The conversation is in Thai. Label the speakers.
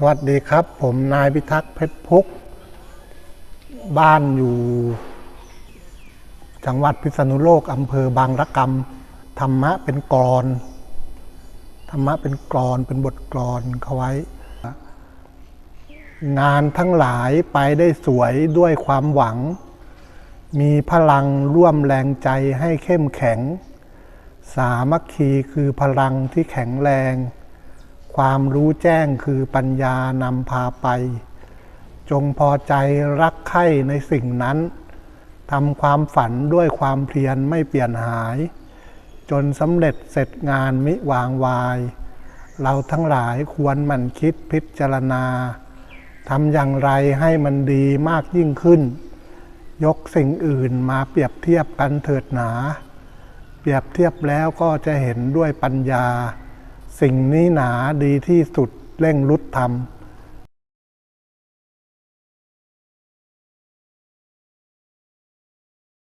Speaker 1: สวัสดีครับ ผมนายพิทักษ์เพชรพุก บ้านอยู่ จังหวัดพิษณุโลกอำเภอบางระกำธรรมะเป็นกรอน ธรรมะเป็นกรอนเป็นบทกรอนเขาไว้ งานทั้งหลายไปได้สวยด้วยความหวัง มีพลังร่วมแรงใจให้เข้มแข็ง สามัคคีคือพลังที่แข็งแรง ความรู้แจ้งคือปัญญานำพาไป จงพอใจรักใคร่ในสิ่งนั้นทำความฝันด้วยความเพียรไม่เปลี่ยนหาย จนสำเร็จเสร็จงานมิวางวาย เราทั้งหลายควรหมั่นคิดพิจารณาทำอย่างไรให้มันดีมากยิ่งขึ้น ยกสิ่งอื่นมาเปรียบเทียบกันเถิดหนา เปรียบเทียบแล้วก็จะเห็นด้วยปัญญา สิ่งนี้หนาดีที่สุดเร่งรุดทำ